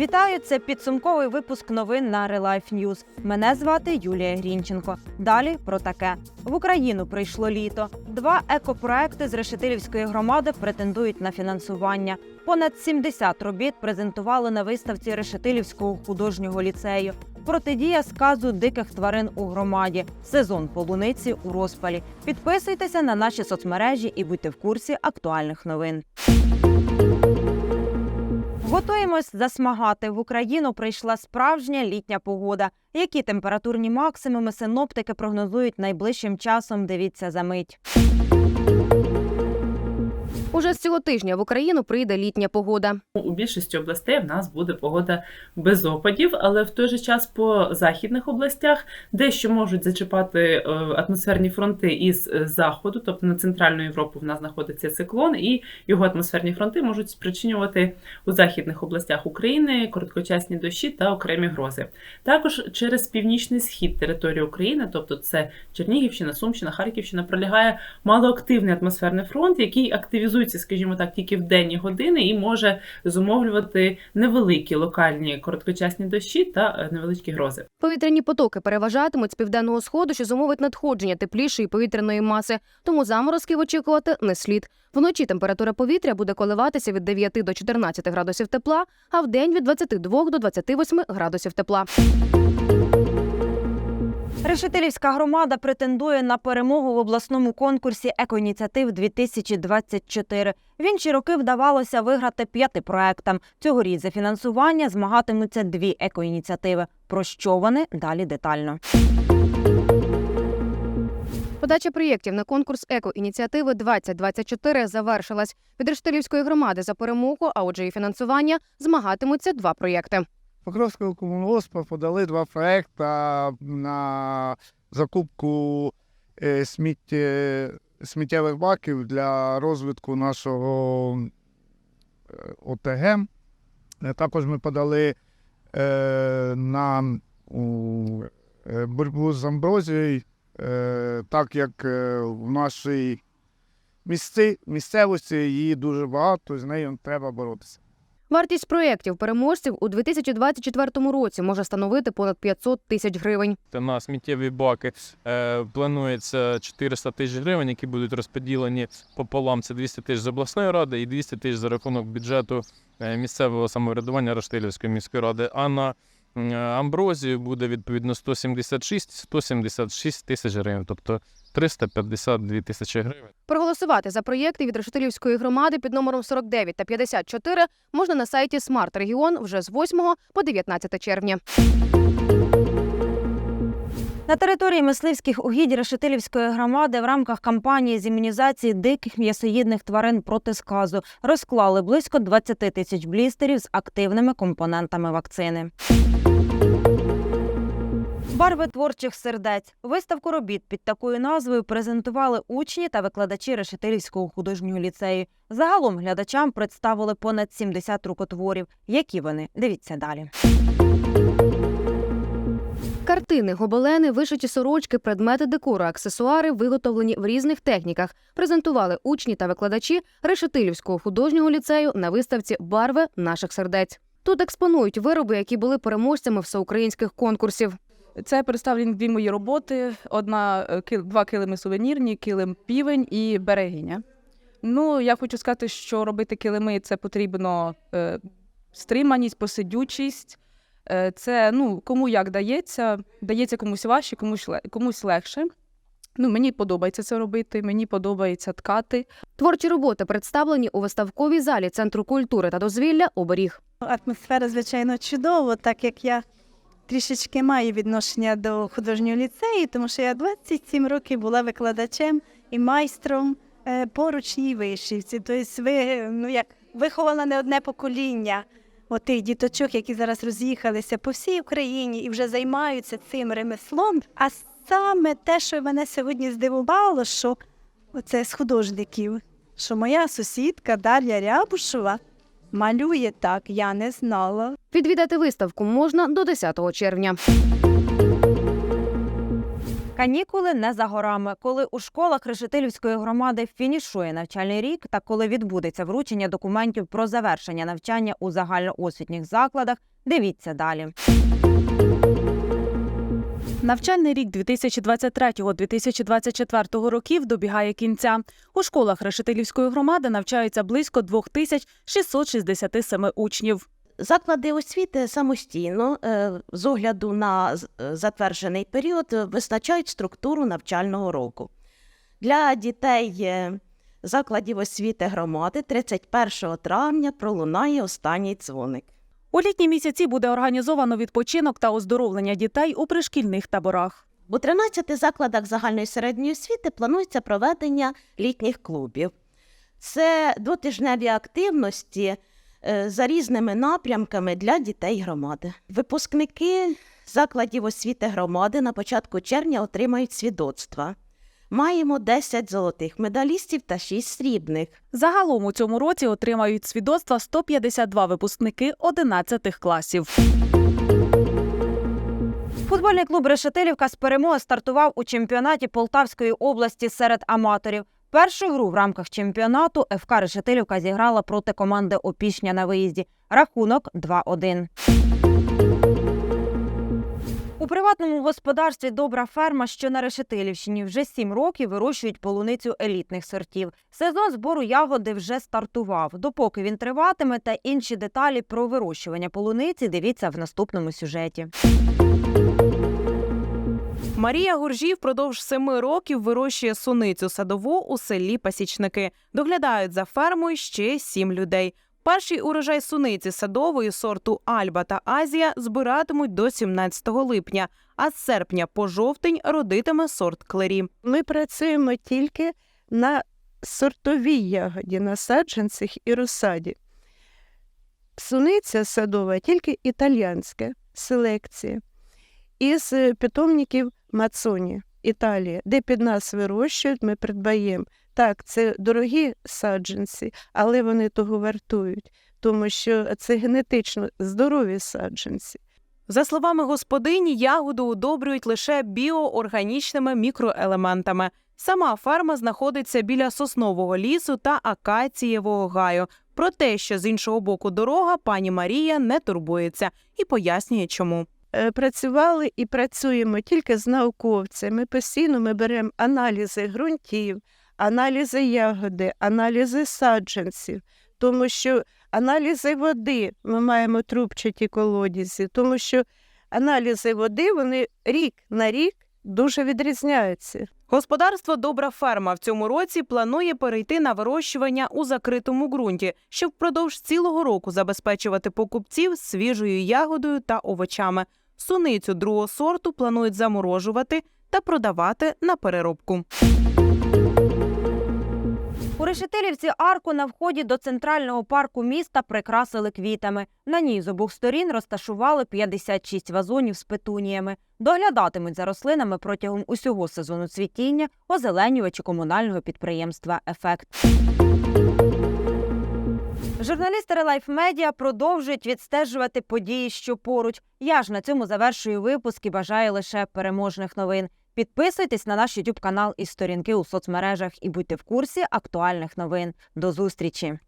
Вітаю! Це підсумковий випуск новин на Релайф News. Мене звати Юлія Грінченко. Далі про таке: в Україну прийшло літо. Два екопроекти з Решетилівської громади претендують на фінансування. Понад 70 робіт презентували на виставці Решетилівського художнього ліцею. Протидія сказу диких тварин у громаді. Сезон полуниці у розпалі. Підписуйтеся на наші соцмережі і будьте в курсі актуальних новин. Готуємось засмагати. В Україну прийшла справжня літня погода. Які температурні максимуми синоптики прогнозують найближчим часом? Дивіться за мить. Уже з цього тижня в Україну прийде літня погода. У більшості областей в нас буде погода без опадів, але в той же час по західних областях дещо можуть зачіпати е, атмосферні фронти із е, заходу, тобто на центральну Європу в нас знаходиться циклон, і його атмосферні фронти можуть спричинювати у західних областях України короткочасні дощі та окремі грози. Також через північний схід території України, тобто це Чернігівщина, Сумщина, Харківщина, пролягає малоактивний атмосферний фронт, який активізується, скажімо так, тільки в денні години і може зумовлювати невеликі локальні короткочасні дощі та е, невеличкі грози. Повітряні потоки переважатимуть з південного сходу, що зумовить надходження теплішої повітряної маси, тому заморозків очікувати не слід. Вночі температура повітря буде коливатися від 9 до 14 градусів тепла, а вдень від 22 до 28 градусів тепла. Решетилівська громада претендує на перемогу в обласному конкурсі екоініціатив 2024. В інші роки вдавалося виграти п'яти проектам. Цьогоріч за фінансування змагатимуться дві екоініціативи. Про що вони далі детально. Подача проєктів на конкурс екоініціативи 2024 завершилась. Від Рештилівської громади за перемогу, а отже, і фінансування змагатимуться два проєкти. Покровського комунгоспа подали два проекти на закупку е, сміттєвих баків для розвитку нашого е, ОТГ. Е, Також ми подали на боротьбу з амброзією, так як в нашій місцевості її дуже багато, з нею треба боротися. Вартість проєктів переможців у 2024 році може становити понад 500 тисяч гривень. на сміттєві баки е, планується 400 тисяч гривень, які будуть розподілені пополам. Це 200 тисяч з обласної ради і 200 тисяч за рахунок бюджету е, місцевого самоврядування Роштилівської міської ради. А на амброзію буде відповідно 176-176 тисяч гривень, тобто 352 тисячі гривень. Проголосувати за проєкти від Решетилівської громади під номером 49 та 54 можна на сайті Смарт Регіон вже з 8 по 19 червня. На території мисливських угідь Решетилівської громади в рамках кампанії з імунізації диких м'ясоїдних тварин проти сказу розклали близько 20 тисяч блістерів з активними компонентами вакцини. Барви творчих сердець. Виставку робіт під такою назвою презентували учні та викладачі Решетилівського художнього ліцею. Загалом глядачам представили понад 70 рукотворів. Які вони? Дивіться далі. Картини, гобелени, вишиті сорочки, предмети декору, аксесуари, виготовлені в різних техніках, презентували учні та викладачі Решетилівського художнього ліцею на виставці Барви наших сердець. Тут експонують вироби, які були переможцями всеукраїнських конкурсів. Це представлені дві мої роботи: одна е, два килими сувенірні, килим півень і берегиня. Ну, я хочу сказати, що робити килими це потрібно е, стриманість, посидючість. Е, це ну, кому як дається, дається комусь важче, комусь, комусь легше. Ну, мені подобається це робити, мені подобається ткати. Творчі роботи представлені у виставковій залі Центру культури та дозвілля Оберіг. Атмосфера, звичайно, чудова, так як я трішечки маю відношення до художнього ліцею, тому що я 27 років була викладачем і майстром е, по ручній вишивці. Тобто ви, ну, як, виховала не одне покоління отих діточок, які зараз роз'їхалися по всій Україні і вже займаються цим ремеслом. А саме те, що мене сьогодні здивувало, що оце з художників, що моя сусідка Дар'я Рябушева малює так, я не знала. Відвідати виставку можна до 10 червня. Канікули не за горами. Коли у школах Решетилівської громади фінішує навчальний рік та коли відбудеться вручення документів про завершення навчання у загальноосвітніх закладах, дивіться далі. Навчальний рік 2023-2024 років добігає кінця. У школах Решетилівської громади навчаються близько 2667 учнів. Заклади освіти самостійно, е, з огляду на е, затверджений період, е, визначають структуру навчального року. Для дітей закладів освіти громади 31 травня пролунає останній дзвоник. У літні місяці буде організовано відпочинок та оздоровлення дітей у пришкільних таборах. У 13 закладах загальної середньої освіти планується проведення літніх клубів. Це двотижневі активності за різними напрямками для дітей громади. Випускники закладів освіти громади на початку червня отримають свідоцтва. Маємо 10 золотих медалістів та 6 срібних. Загалом у цьому році отримають свідоцтва 152 випускники 11 класів. Футбольний клуб Решетилівка з перемоги стартував у чемпіонаті Полтавської області серед аматорів. Першу гру в рамках чемпіонату ФК Решетилівка зіграла проти команди Опішня на виїзді. Рахунок 2-1. У приватному господарстві Добра ферма, що на Решетилівщині, вже сім років вирощують полуницю елітних сортів. Сезон збору ягоди вже стартував. Допоки він триватиме, та інші деталі про вирощування полуниці дивіться в наступному сюжеті. Марія Гуржій впродовж семи років вирощує суницю садову у селі Пасічники. Доглядають за фермою ще сім людей. Перший урожай суниці садової сорту Альба та Азія збиратимуть до 17 липня, а з серпня по жовтень родитиме сорт клері. Ми працюємо тільки на сортовій ягоді, на саджанцях і розсаді. Суниця садова тільки італіянська селекція. Із питомників Мацоні, Італія, де під нас вирощують, ми придбаємо. Так, це дорогі саджанці, але вони того вартують, тому що це генетично здорові саджанці. За словами господині, ягоду удобрюють лише біоорганічними мікроелементами. Сама ферма знаходиться біля соснового лісу та акацієвого гаю. Про те, що з іншого боку дорога, пані Марія не турбується і пояснює, чому. Е, працювали і працюємо тільки з науковцями. Постійно ми беремо аналізи ґрунтів, аналізи ягоди, аналізи саджанців, тому що аналізи води ми маємо трубчаті колодязі, тому що аналізи води вони рік на рік дуже відрізняються. Господарство Добра ферма в цьому році планує перейти на вирощування у закритому ґрунті, щоб впродовж цілого року забезпечувати покупців свіжою ягодою та овочами. Суницю другого сорту планують заморожувати та продавати на переробку. У Решетилівці арку на вході до центрального парку міста прикрасили квітами. На ній з обох сторін розташували 56 вазонів з петуніями. Доглядатимуть за рослинами протягом усього сезону цвітіння озеленювачі комунального підприємства Ефект. Журналісти Релайф Медіа продовжують відстежувати події, що поруч. Я ж на цьому завершую випуск і бажаю лише переможних новин. Підписуйтесь на наш YouTube канал і сторінки у соцмережах і будьте в курсі актуальних новин. До зустрічі!